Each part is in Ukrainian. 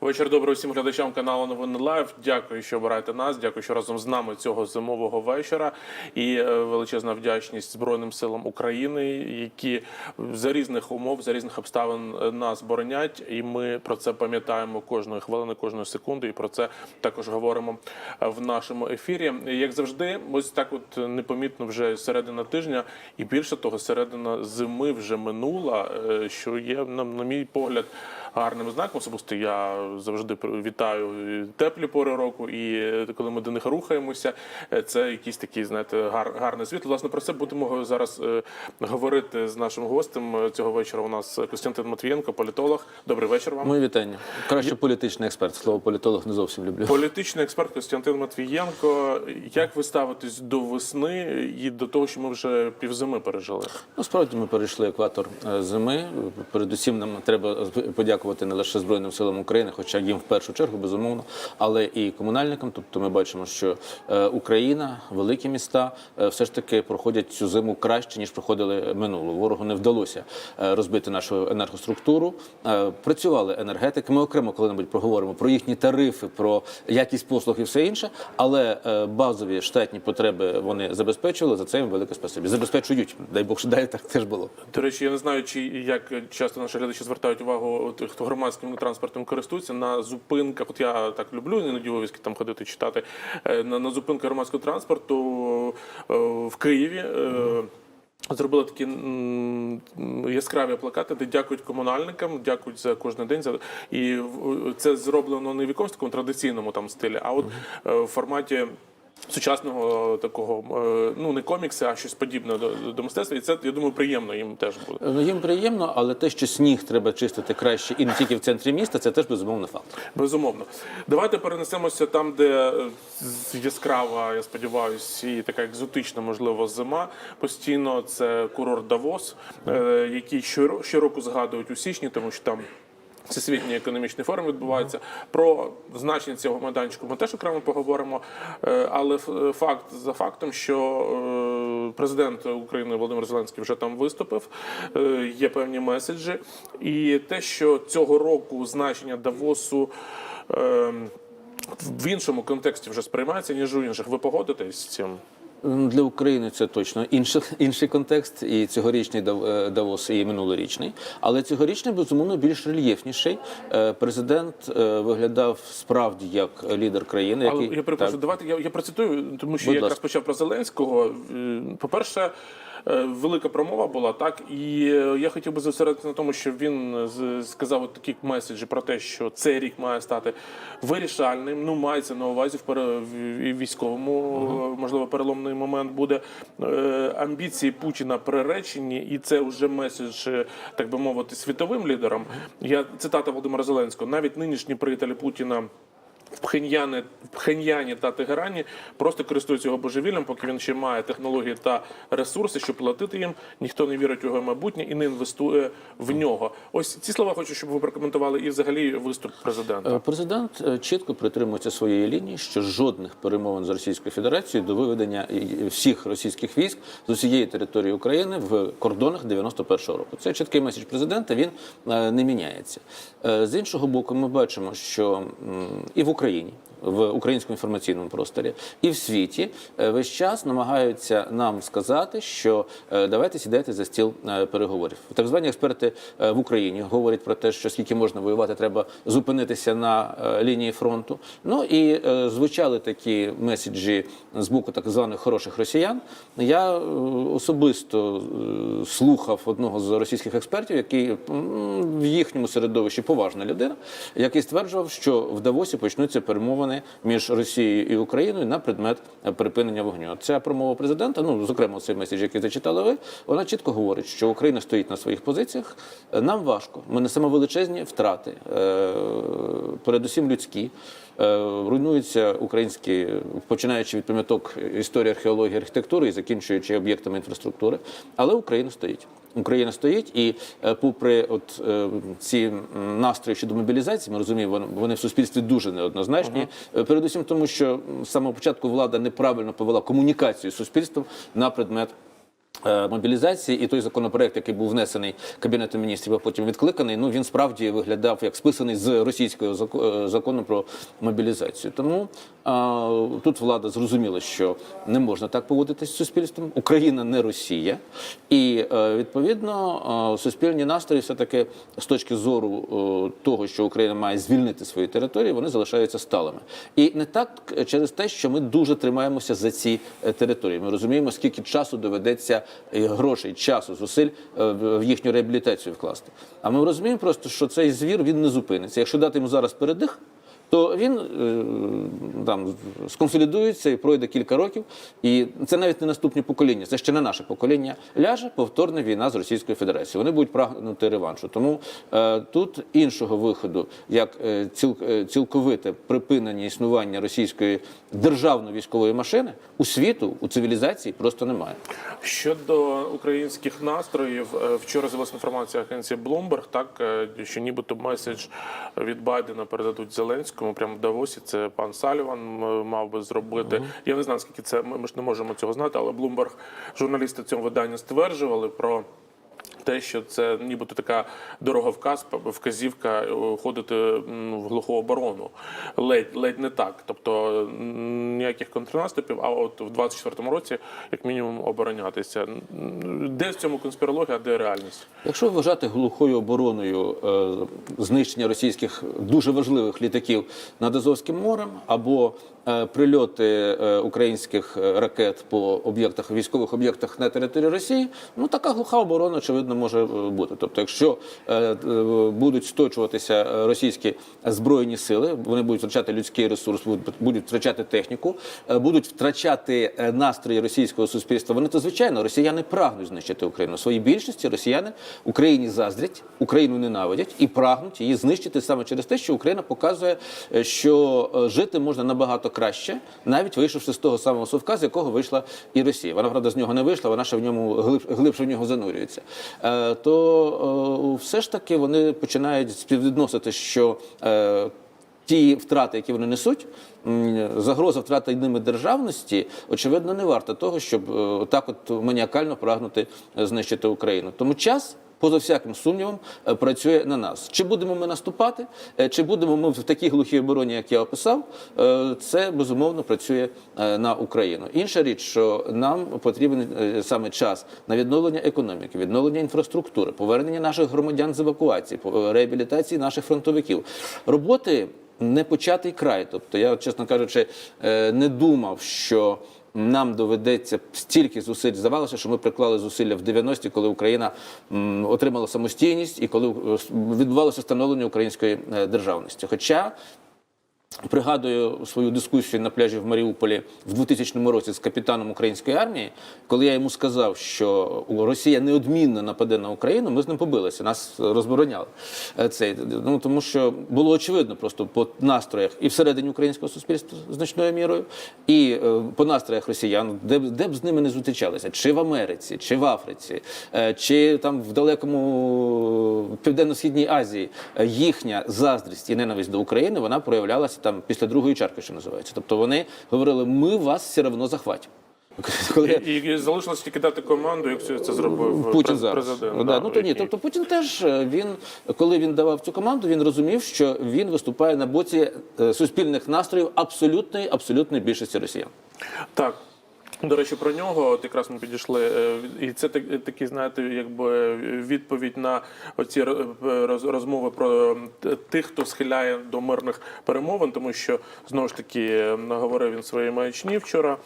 Вечір добрий всім глядачам каналу Новини Лайв. Дякую, що обираєте нас. Дякую, що разом з нами цього зимового вечора. І е, величезна вдячність Збройним силам України, які за різних умов, за різних обставин е, нас боронять. І ми про це пам'ятаємо кожної хвилини, кожної секунди. І про це також говоримо е, в нашому ефірі. Як завжди, ось так, от непомітно вже середина тижня, і більше того, середина зими вже минула, що є на мій погляд гарним знаком. Особисто я завжди вітаю теплі пори року, і е, коли ми до них рухаємося, е, це якийсь такий, знаєте, гар, гарний світ. Власне, про це будемо зараз е, говорити з нашим гостем цього вечора. У нас Костянтин Матвієнко, політолог. Добрий вечір вам. Мої вітання. Краще політичний експерт. Слово політолог не зовсім люблю. Політичний експерт Костянтин Матвієнко. Як ви ставитесь до весни і до того, що ми вже півзими пережили? Насправді ми перейшли екватор зими. Передусім нам треба подякувати не лише Збройним силам України, хоча їм в першу чергу безумовно, але і комунальникам. Тобто ми бачимо, що е, Україна, великі міста, е, все ж таки проходять цю зиму краще ніж проходили минулу. Ворогу не вдалося е, розбити нашу енергоструктуру. Працювали енергетики. Ми окремо коли-небудь проговоримо про їхні тарифи, про якість послуг і все інше. Але базові штатні потреби вони забезпечували. За це їм велике спасибі. Забезпечують. Дай Бог, що далі так теж було. До речі, я не знаю, чи як часто наші глядачі звертають увагу, хто громадським транспортом користується на зупинках. От я так люблю іноді вивіски там ходити читати. е, На, на зупинках громадського транспорту е, в Києві. е, Зробили такі яскраві плакати, де дякують комунальникам, дякують за кожен день. І це зроблено не в якомусь такому традиційному там стилі, а от в форматі. Сучасного такого е, ну не комікси, а щось подібне до, до мистецтва, і це я думаю приємно їм теж буде. Ну, Їм приємно, але те, що сніг треба чистити краще і не тільки в центрі міста, це теж безумовно факт. Безумовно. Давайте перенесемося там, де е, яскрава, я сподіваюся, і така екзотична, можливо, зима. Постійно це курорт Давос, е, який щоро- щороку згадують у січні, тому що там. Всесвітній економічний форум відбувається. Про значення цього майданчику ми теж окремо поговоримо. Е, Але факт за фактом, що е, президент України Володимир Зеленський вже там виступив, е, є певні меседжі. І те, що цього року значення Давосу. е, В іншому контексті вже сприймається, ніж у інших. Ви погодитесь з цим? Для України це точно інший, інший контекст, і цьогорічний е, Давос, і минулорічний. Але цьогорічний, безумовно, більш рельєфніший. Е, Президент е, виглядав справді як лідер країни. Але я перепрошую, давайте я, я процитую, тому що Будь я якраз почав про Зеленського. Е, По-перше, е, велика промова була так, і е, я хотів би зосередитися на тому, що він сказав такі меседжі про те, що цей рік має стати вирішальним. Ну, мається на увазі в військовому, е, можливо, переломний момент буде. Е, Амбіції Путіна приречені, і це вже меседж, е, так би мовити, світовим лідерам. Я цитата Володимира Зеленського: навіть нинішні приятелі Путіна. В Пхеньяні, Пхеньяні та Тегерані просто користуються його божевіллям, поки він ще має технології та ресурси, щоб платити їм. Ніхто не вірить у його майбутнє і не інвестує в нього. Ось ці слова хочу, щоб ви прокоментували і взагалі виступ президента. Е, Президент е, чітко притримується своєї лінії, що жодних перемовин з Російською Федерацією до виведення всіх російських військ з усієї території України в кордонах 91-го року. Це чіткий меседж президента. Він е, не міняється. З іншого боку, ми бачимо, що і в Україні. В українському інформаційному просторі і в світі е, весь час намагаються нам сказати, що е, давайте сідайте за стіл е, переговорів. Так звані експерти в Україні говорять про те, що скільки можна воювати, треба зупинитися на лінії фронту. Ну і звучали такі меседжі з боку так званих хороших росіян. Я особисто слухав одного з російських експертів, який в їхньому середовищі поважна людина, який стверджував, що в Давосі почнуться перемовини між Росією і Україною на предмет припинення вогню. Ця промова президента, ну зокрема цей меседж, який зачитали ви, вона чітко говорить, що Україна стоїть на своїх позиціях. Нам важко. Ми несемо величезні втрати, е, передусім людські. Е, Руйнуються українські, починаючи від пам'яток історії археології, архітектури і закінчуючи об'єктами інфраструктури. Але Україна стоїть. Україна стоїть, і е, попри от е, ці настрої щодо мобілізації, ми розуміємо, вони, в суспільстві дуже неоднозначні. Е, Передусім, тому що з самого початку влада неправильно повела комунікацію з суспільством на предмет Мобілізації і той законопроект, який був внесений кабінетом міністрів, а потім відкликаний, ну він справді виглядав як списаний з російського е, закону про мобілізацію. Тому а, тут влада зрозуміла, що не можна так поводитись з суспільством. Україна не Росія, і е, відповідно е, суспільні настрої, все таки з точки зору е, того, що Україна має звільнити свої території, вони залишаються сталими. І не так е, через те, що ми дуже тримаємося за ці е, території. Ми розуміємо, скільки часу доведеться е, грошей, часу, зусиль е, в їхню реабілітацію вкласти. А ми розуміємо просто, що цей звір він не зупиниться. Якщо дати йому зараз передих. То він е, там сконсолідується і пройде кілька років, і це навіть не наступні покоління, це ще не наше покоління. Ляже повторна війна з Російською Федерацією. Вони будуть прагнути реваншу. Тому е, тут іншого виходу, як е, ціл, цілковите припинення існування російської державної військової машини у світу, у цивілізації просто немає. Щодо українських настроїв, вчора з'явилася інформація агенції Bloomberg, так що нібито меседж від Байдена передадуть Зеленському прямо в Давосі. Це пан Саліван мав би зробити. Я не знаю, скільки це ми ми ж не можемо цього знати, але Блумберг журналісти цього видання стверджували про. Те, що це нібито така дороговказ, вказівка е, ходити в глуху оборону. Ледь, ледь не так. Тобто ніяких контрнаступів, а от в 24-му році, як мінімум, оборонятися. Де в цьому конспірологія, а де реальність? Якщо вважати глухою обороною е, знищення російських дуже важливих літаків над Азовським морем або прильоти е, українських е, ракет по об'єктах військових об'єктах на території Росії, ну така глуха оборона очевидно може е, бути. Тобто, якщо е, е, будуть сточуватися е, російські збройні сили, вони будуть втрачати людський ресурс, будуть- втрачати техніку, е, будуть втрачати е, настрої російського суспільства. Вони то звичайно росіяни прагнуть знищити Україну. В своїй більшості росіяни Україні заздрять, Україну ненавидять і прагнуть її знищити саме через те, що Україна показує, е, що е, жити можна набагато краще, навіть вийшовши з того самого совка, з якого вийшла і Росія. Вона правда з нього не вийшла, вона ще в ньому глиб, глибше в нього занурюється. Е, То е, все ж таки вони починають співвідносити, що е, ті втрати, які вони несуть, загроза втрати ними державності, очевидно, не варта того, щоб так от маніакально прагнути знищити Україну. Тому час. Поза всяким сумнівом е, працює на нас. Чи будемо ми наступати, е, чи будемо ми в такій глухій обороні, як я описав, е, це безумовно працює на Україну. Інша річ, що нам потрібен саме час на відновлення економіки, відновлення інфраструктури, повернення наших громадян з евакуації, реабілітації наших фронтовиків. Роботи не початий край. Тобто, я, чесно кажучи, не думав, що. Нам доведеться стільки зусиль. Здавалося, що ми приклали зусилля в 90-ті, коли Україна отримала самостійність і коли е, відбувалося становлення української е, державності. Хоча Пригадую свою дискусію на пляжі в Маріуполі в 2000 році з капітаном української армії, коли я йому сказав, що Росія неодмінно нападе на Україну, ми з ним побилися, нас розбороняли. Е, Це, ну, тому що було очевидно просто по настроях і всередині українського суспільства значною мірою, і е, по настроях росіян, де, де б з ними не зустрічалися, чи в Америці, чи в Африці, е, чи там в далекому Південно-Східній Азії, е, їхня заздрість і ненависть до України вона проявлялася там після другої чарки, що називається. Тобто вони говорили, ми вас все одно захватимо. Коли І, і залишилось тільки дати команду, як це зробив Путін през- зараз. президент. Ну, да. ну то ні. Тобто Путін теж е, він, коли він давав цю команду, він розумів, що він виступає на боці е, суспільних настроїв абсолютної, абсолютної більшості росіян. Так. До речі, про нього от якраз ми підійшли, е, і це такі, знаєте, якби відповідь на оці роз- розмови про тих, хто схиляє до мирних перемовин, тому що знову ж таки е, наговорив він своєї маячні вчора.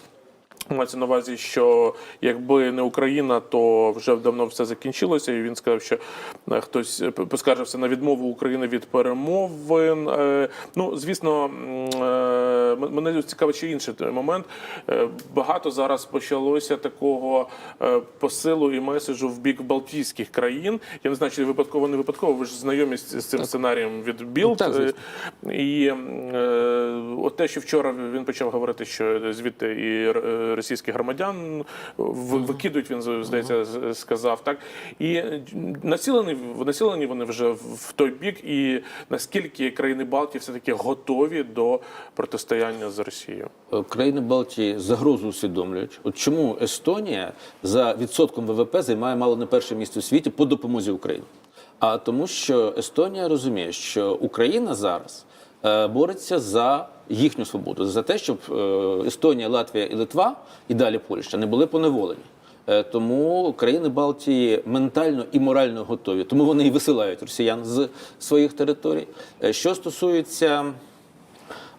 Мається на увазі, що якби не Україна, то вже давно все закінчилося. І він сказав, що е, хтось е, поскаржився на відмову України від перемовин. Е, Ну, звісно, мене цікавить ще інший момент. Багато зараз почалося такого посилу і меседжу в бік Балтійських країн. Я не знаю, чи випадково не випадково. Ви ж знайомі з цим сценарієм від Білд. Ну, так. І от те, що вчора він почав говорити, що звідти і російських громадян викидують. Він здається сказав так. І е, націлені націлені вони вже в той бік. І наскільки країни Балтії все таки готові до протистояння з Росією? Е, Країни Балтії загрозу усвідомлюють. От чому Естонія за відсотком ВВП займає мало не перше місце у світі по допомозі Україні? А тому, що Естонія розуміє, що Україна зараз бореться за їхню свободу, за те, щоб е, Естонія, Латвія і Литва, і далі Польща не були поневолені. Е, Тому країни Балтії ментально і морально готові. Тому вони і висилають росіян з своїх територій. Е, Що стосується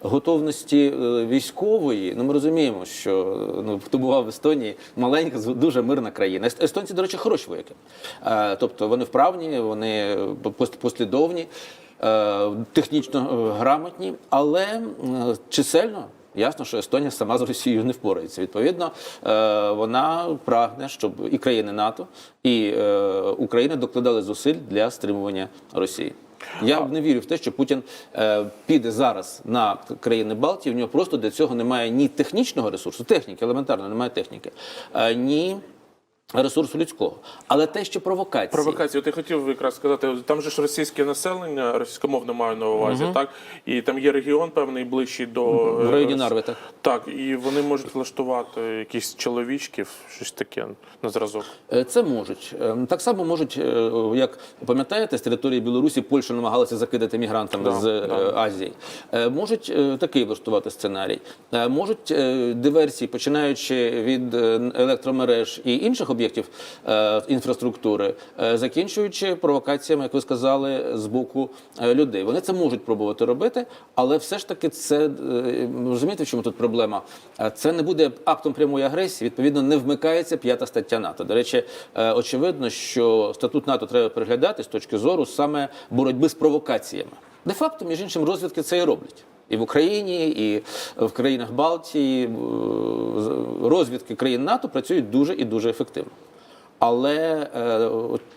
готовності е, військової, ну ми розуміємо, що е, ну хто бував в Естонії, маленька, дуже мирна країна. Естонці, до речі, хороші вояки. Е, Тобто вони вправні, вони послідовні, е, технічно е, грамотні, але е, чисельно. Ясно, що Естонія сама з Росією не впорається. Відповідно, е, вона прагне, щоб і країни НАТО, і е, Україна докладали зусиль для стримування Росії. Я не вірю в те, що Путін е, піде зараз на країни Балтії. В нього просто для цього немає ні технічного ресурсу, техніки, елементарно немає техніки, е, ні ресурсу людського. Але те, що провокації. Провокації, от я хотів якраз сказати, там же ж російське населення, російськомовне маю на увазі, так? І там є регіон певний ближчий до в районі е, Нарви, так. Так, і вони можуть влаштувати якісь чоловічків, щось таке на зразок. Е, Це можуть. Е, Так само можуть, е, як пам'ятаєте, з території Білорусі Польща намагалася закидати мігрантами Да, з да. Азії. Можуть такий влаштувати сценарій. Можуть диверсії, починаючи від електромереж і інших об'єктів е, інфраструктури, е, закінчуючи провокаціями, як ви сказали, з боку е, людей. Вони це можуть пробувати робити, але все ж таки це розумієте, в чому тут проблема? Це не буде актом прямої агресії. Відповідно, не вмикається п'ята стаття НАТО. До речі, очевидно, що статут НАТО треба переглядати з точки зору саме боротьби з провокаціями. Де факто, між іншим, розвідки це і роблять. І в Україні, і в країнах Балтії е, розвідки країн НАТО працюють дуже і дуже ефективно. Але е,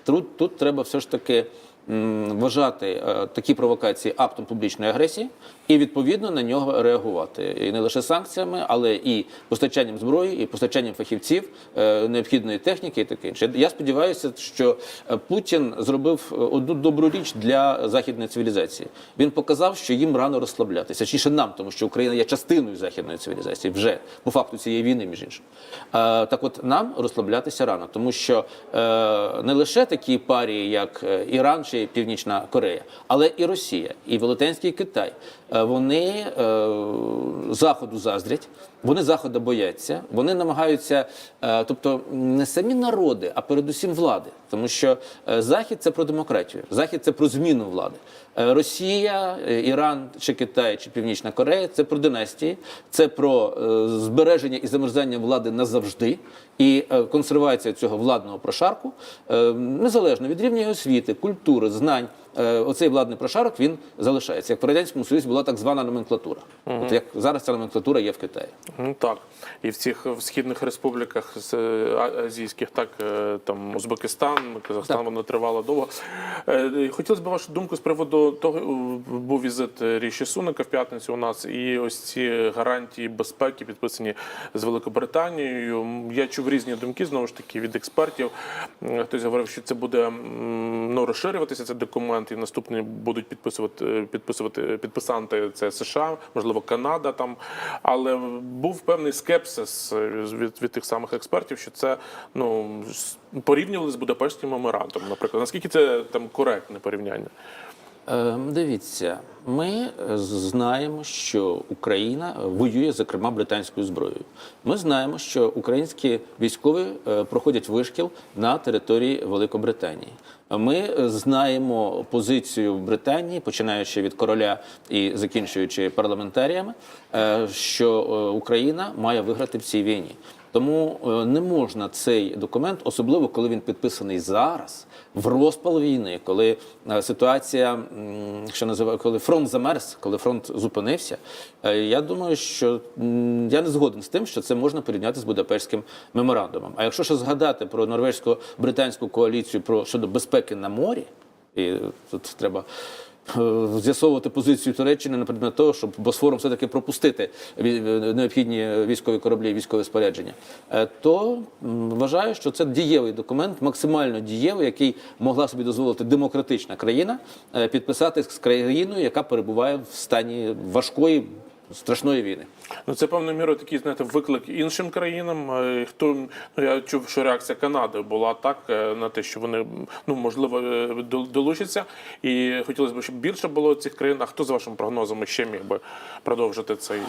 тут, тут треба все ж таки вважати е, такі провокації актом публічної агресії і відповідно на нього реагувати. І не лише санкціями, але і постачанням зброї, і постачанням фахівців, е, необхідної техніки і таке інше. Я сподіваюся, що е, Путін зробив одну добру річ для західної цивілізації. Він показав, що їм рано розслаблятися. Точніше нам, тому що Україна є частиною західної цивілізації вже по факту цієї війни, між іншим. Так от нам розслаблятися рано, тому що не лише такі парії, як Іран чи Північна Корея, але і Росія, і Велетенський Китай. е, Вони е, заходу заздрять, вони заходу бояться, вони намагаються, е, тобто не самі народи, а передусім влади, тому що е, захід це про демократію, захід це про зміну влади. Е, Росія, Іран чи Китай чи Північна Корея це про династії, це про збереження і замерзання влади назавжди і консервація цього владного прошарку незалежно від рівня освіти, культури, знань. Е, Оцей владний прошарок він залишається. Як в радянському союзі була так звана номенклатура. От як зараз ця номенклатура є в Китаї. Ну так. І в цих в східних республіках з е, азійських, так е, там Узбекистан, Казахстан, Так. воно тривало довго. Хотілося б вашу думку з приводу того, був візит Ріші Сунака в п'ятницю у нас, і ось ці гарантії безпеки підписані з Великобританією. Я чув різні думки знову ж таки від експертів. Хтось говорив, що це буде ну, розширюватися цей документ, і наступні будуть підписувати підписувати підписанти це США, можливо, Канада там. Але був певний скепсис е, від, від тих самих експертів, що це ну порівнювали з Будапештським меморандумом, наприклад. Наскільки це там коректне порівняння? Е, Дивіться, ми е, знаємо, що Україна воює, зокрема, британською зброєю. Ми знаємо, що українські військові е, проходять вишкіл на території Великобританії. Ми е, знаємо позицію в Британії, починаючи від короля і закінчуючи парламентаріями, що Україна має виграти в цій війні. Тому е, не можна цей документ, особливо коли він підписаний зараз, в розпал війни, коли е, ситуація, що називає, коли фронт замерз, коли фронт зупинився. е, Я думаю, що я не згоден з тим, що це можна порівняти з Будапештським меморандумом. А якщо ще згадати про норвезько-британську коаліцію про щодо безпеки на морі, і тут треба з'ясовувати позицію Туреччини на того, щоб Босфором все-таки пропустити ві- необхідні військові кораблі військове спорядження, е, то вважаю, що це дієвий документ, максимально дієвий, який могла собі дозволити демократична країна е, підписати з країною, яка перебуває в стані важкої страшної війни. Ну, це певною мірою такий, знаєте, виклик іншим країнам. Е, Хто ну я чув, що реакція Канади була так е, на те, що вони ну можливо е, долучаться, і хотілося б, щоб більше було цих країн. А хто за вашими прогнозами ще міг би продовжити цей?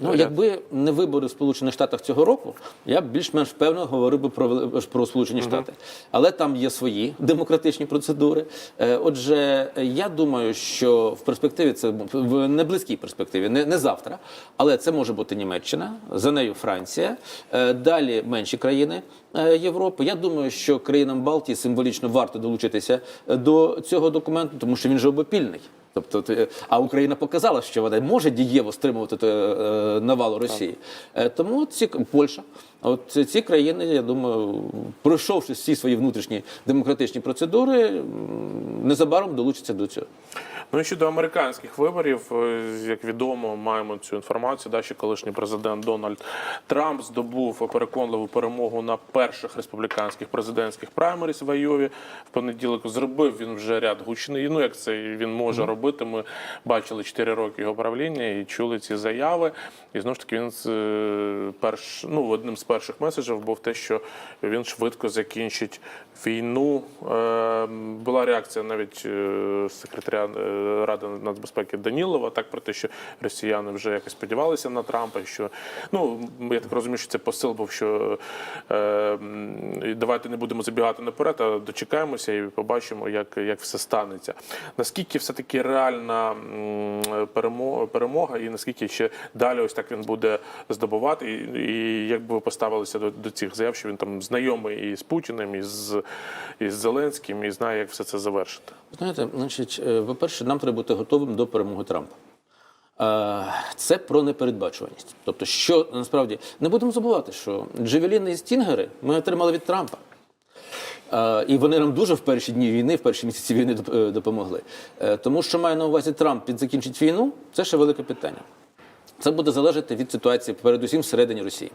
Ну, якби не вибори в Сполучених Штатах цього року, я б більш-менш впевнено говорив би про, про Сполучені Штати. Але там є свої демократичні процедури. Е, Отже, я думаю, що в перспективі це в неблизькій перспективі, не, не завтра, але це може бути Німеччина, за нею Франція, е, далі менші країни е, Європи. Я думаю, що країнам Балтії символічно варто долучитися е, до цього документу, тому що він же обопільний. Тобто, а Україна показала, що вона може дієво стримувати те, е, навалу Росії. Е, Тому ці Польща, от ці країни, я думаю, пройшовши всі свої внутрішні демократичні процедури, незабаром долучаться до цього. Ну і щодо американських виборів, е, як відомо, маємо цю інформацію. Да, що колишній президент Дональд Трамп здобув переконливу перемогу на перших республіканських президентських праймеріс в Айові. В понеділок зробив він вже ряд гучний. Ну як це він може робити? Ми бачили 4 роки його правління і чули ці заяви. І знову ж таки він з, е, перш ну одним з перших меседжів був те, що він швидко закінчить війну. Е, Була реакція навіть е, секретаря е, Ради нацбезпеки Данілова, так про те, що росіяни вже якось сподівалися на Трампа. Що ну я так розумію, що це посил був, що давайте не будемо забігати наперед, а дочекаємося і побачимо, як, як все станеться. Наскільки все таки реальна м, перемо- перемога, і наскільки ще далі ось так він буде здобувати, і, і як би ви поставилися до, до цих заяв, що він там знайомий і з Путіним, і з, і з Зеленським, і знає, як все це завершити. Знаєте, значить, е, по-перше, нам треба бути готовим до перемоги Трампа. Е, Це про непередбачуваність. Тобто, що насправді не будемо забувати, що джевеліни і стінгери ми отримали від Трампа. Е, І вони нам дуже в перші дні війни, в перші місяці війни допомогли. Тому що має на увазі Трамп під закінчить війну, це ще велике питання. Це буде залежати від ситуації, передусім всередині Росії.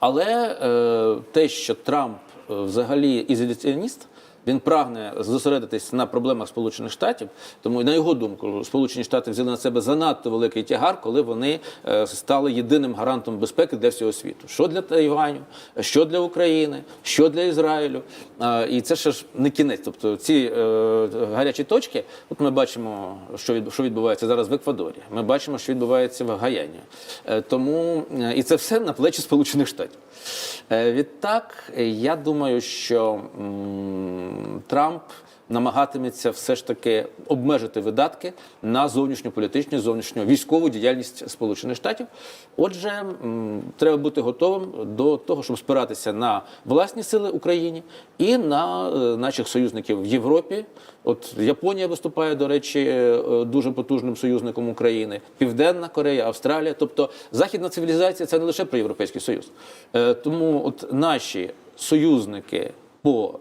Але е, те, що Трамп е, взагалі ізоляціоніст, він прагне зосередитись на проблемах Сполучених Штатів, тому на його думку, Сполучені Штати взяли на себе занадто великий тягар, коли вони е, стали єдиним гарантом безпеки для всього світу. Що для Тайваню, що для України, що для Ізраїлю. І це ще ж не кінець. Тобто ці е, гарячі точки, от ми бачимо, що від, що відбувається зараз в Еквадорі. Ми бачимо, що відбувається в Гаяні. Е, тому і це все на плечі Сполучених Штатів. Е, Відтак, я думаю, що Трамп намагатиметься все ж таки обмежити видатки на зовнішньополітичну, зовнішню військову діяльність Сполучених Штатів. Отже, треба бути готовим до того, щоб спиратися на власні сили Україні і на е, наших союзників в Європі. От Японія виступає, до речі, е, дуже потужним союзником України, Південна Корея, Австралія. Тобто західна цивілізація це не лише про Європейський Союз. Е, Тому от наші союзники по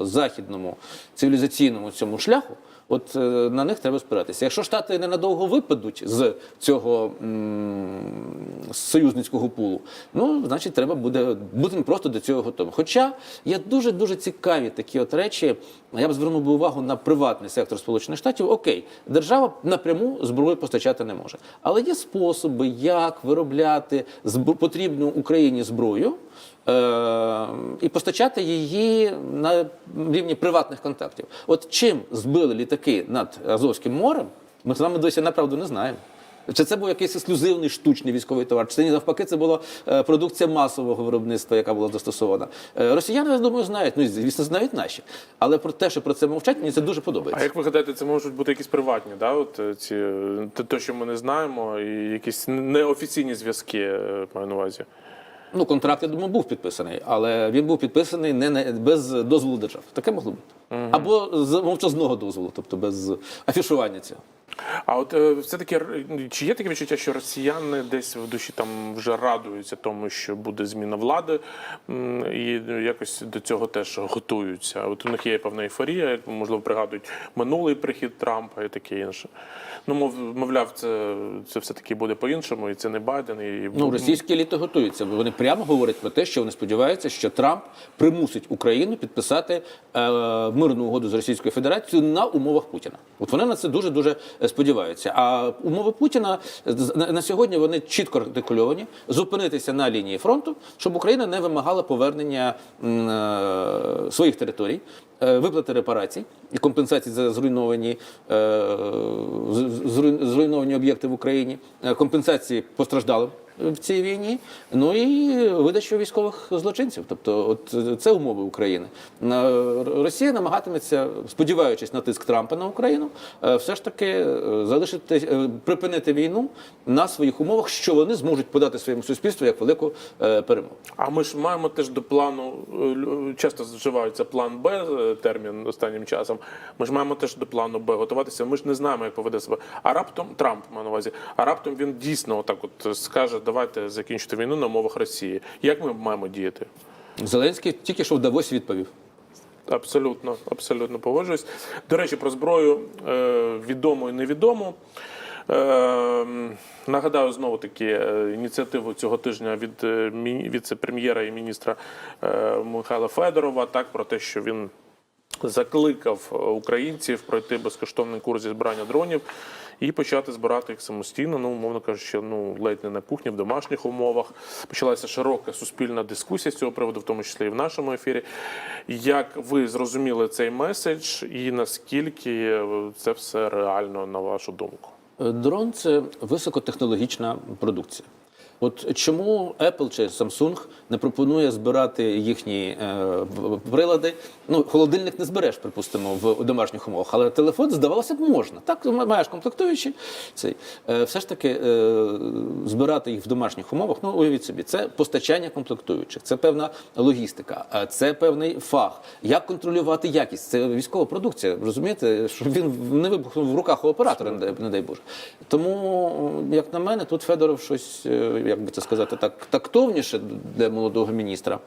е, західному цивілізаційному цьому шляху. От е, на них треба спиратися. Якщо штати ненадовго випадуть з цього м, з союзницького пулу, ну значить треба буде бути просто до цього готовим. Хоча є дуже дуже цікаві такі от речі. Я б звернув увагу на приватний сектор Сполучених Штатів. Окей, держава напряму зброю постачати не може, але є способи, як виробляти потрібну Україні зброю. Е, і постачати її на рівні приватних контактів. От чим збили літаки над Азовським морем, ми з вами досі направду не знаємо. Чи це був якийсь ексклюзивний штучний військовий товар, чи це ні, навпаки, це була е, продукція масового виробництва, яка була застосована. Е, росіяни, я думаю, знають, ну звісно, знають наші. Але про те, що про це мовчать, мені це дуже подобається. А як ви гадаєте, це можуть бути якісь приватні, да? От е, ці те, що ми не знаємо, і якісь неофіційні зв'язки маю на увазі. Ну, контракт, я думаю, був підписаний, але він був підписаний не на- без дозволу держав. Таке могло бути. Або з мовчазного дозволу, тобто без афішування цього. А от е, все-таки чи є таке відчуття, що росіяни десь в душі там вже радуються тому, що буде зміна влади, і ну, якось до цього теж готуються. От у них є певна ейфорія, як можливо пригадують минулий прихід Трампа і таке інше. Ну, мов, мовляв, це, це все-таки буде по-іншому, і це не Байден. І Ну, російські еліти готуються. бо Вони прямо говорять про те, що вони сподіваються, що Трамп примусить Україну підписати е, мирну угоду з Російською Федерацією на умовах Путіна. От вони на це дуже дуже сподіваються. А умови Путіна на, сьогодні вони чітко артикульовані: зупинитися на лінії фронту, щоб Україна не вимагала повернення е, своїх територій. е, Виплати репарацій і компенсацій за зруйновані, е, зруйновані об'єкти в Україні, е, компенсації постраждалим в цій війні, ну і видачу військових злочинців. Тобто, от це умови України. Росія намагатиметься, сподіваючись на тиск Трампа на Україну, е, все ж таки е, залишити е, припинити війну на своїх умовах, що вони зможуть подати своєму суспільству як велику перемогу. А ми ж маємо теж до плану, часто вживається план Б термін останнім часом. Ми ж маємо теж до плану Б готуватися. Ми ж не знаємо, як поведе себе. А раптом Трамп маю на увазі, а раптом він дійсно отак от скаже, давайте закінчити війну на умовах Росії. Як ми маємо діяти? Зеленський тільки що в Давосі відповів. Абсолютно, абсолютно погоджуюсь. До речі, про зброю е, відому і невідому. Е, нагадаю знову таки е, ініціативу цього тижня від віце-прем'єра і міністра Михайла Федорова, так про те, що він закликав українців пройти безкоштовний курс зі збирання дронів і почати збирати їх самостійно. Ну, умовно кажучи, ну ледь не на кухні, в домашніх умовах. Почалася широка суспільна дискусія з цього приводу, в тому числі і в нашому ефірі. Як ви зрозуміли цей меседж, і наскільки це все реально на вашу думку? Е, Дрон це високотехнологічна продукція. От чому Apple чи Samsung не пропонує збирати їхні е, прилади? Ну, холодильник не збереш, припустимо, в домашніх умовах, але телефон, здавалося б, можна. Так, маєш комплектуючі. Цей. Е, все ж таки е, збирати їх в домашніх умовах, ну уявіть собі, це постачання комплектуючих, це певна логістика, це певний фах. Як контролювати якість? Це військова продукція, розумієте, щоб він не вибухнув в руках у оператора, не дай, не дай Боже. Тому, як на мене, тут Федоров щось, е, як би це сказати, так тактовніше для молодого міністра.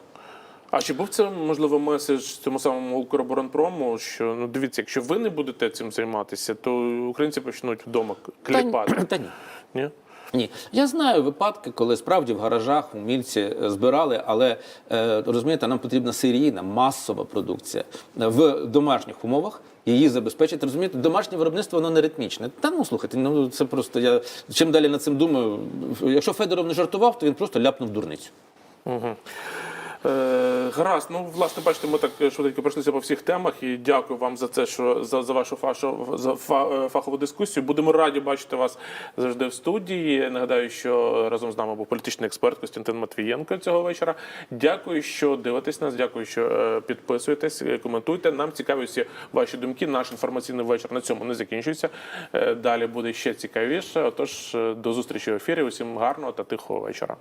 А чи був це можливо меседж цьому самому Укроборонпрому, що ну дивіться, якщо ви не будете цим займатися, то українці почнуть вдома кліпати? Та, та ні. Ні? Ні, я знаю випадки, коли справді в гаражах умільці е, збирали, але е, розумієте, нам потрібна серійна масова продукція в домашніх умовах. Її забезпечити, розумієте, домашнє виробництво воно не ритмічне. Та ну слухайте, ну це просто я чим далі над цим думаю. Якщо Федоров не жартував, то він просто ляпнув дурницю. Е, гаразд, ну власне, бачите, ми так швидко пройшлися по всіх темах. І дякую вам за це, що за, за вашу фашу, за е, фахову дискусію. Будемо раді бачити вас завжди в студії. Нагадаю, що разом з нами був політичний експерт Костянтин Матвієнко цього вечора. Дякую, що дивитесь нас. Дякую, що е, підписуєтесь, е, коментуйте. Нам цікаві всі ваші думки. Наш інформаційний вечір на цьому не закінчується. Е, Далі буде ще цікавіше. Отож, е, до зустрічі в ефірі. Усім гарного та тихого вечора.